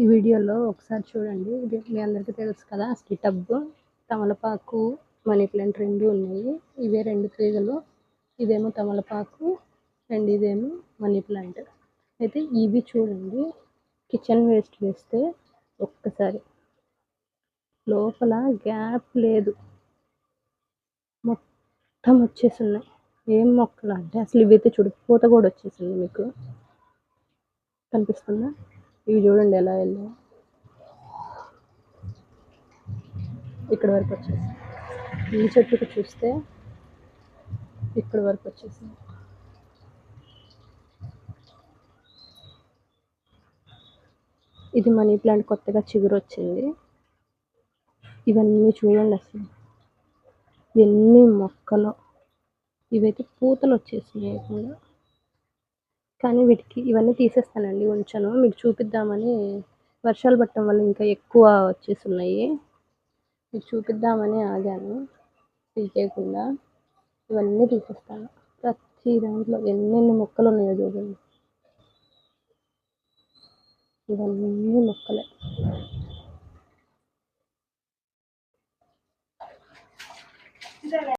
ఈ వీడియోలో ఒకసారి చూడండి. ఇది మీ అందరికీ తెలుసు కదా స్కిటబ్ తమలపాకు మనీ ప్లాంట్ రెండు ఉన్నాయి. ఇవే రెండు తీగలు ఇదేమో తమలపాకు అండ్ ఇదేమో మనీ ప్లాంట్. అయితే ఇవి చూడండి. కిచెన్ వేస్ట్ వేస్తే ఒక్కసారి. లోపల గ్యాప్ లేదు. మొత్తం వచ్చేసి ఉన్నాయి ఏం మొక్కలు అంటే అసలు ఇవైతే చూడు పూత కూడా వచ్చేసింది మీకు. కనిపిస్తుందా? ఇవి చూడండి ఎలా వెళ్ళా ఇక్కడ వరకు వచ్చేసి. ఈ చెట్టుకు చూస్తే ఇక్కడ వరకు వచ్చేసింది ఇది మనీ ప్లాంట్ కొత్తగా చిగురు వచ్చింది. ఇవన్నీ చూడండి అసలు. ఎన్ని మొక్కలు. ఇవైతే పూతలు వచ్చేసినాయి కూడా. కానీ వీటికి ఇవన్నీ తీసేస్తానండి ఉంచాను. మీకు చూపిద్దామని వర్షాలు పట్టడం వల్ల ఇంకా ఎక్కువ వచ్చేసి ఉన్నాయి మీకు చూపిద్దామని ఆగాను. తీసేయకుండా ఇవన్నీ తీసేస్తాను. ప్రతి దాంట్లో ఎన్నెన్ని మొక్కలు ఉన్నాయో చూడండి. ఇవన్నీ మొక్కలే.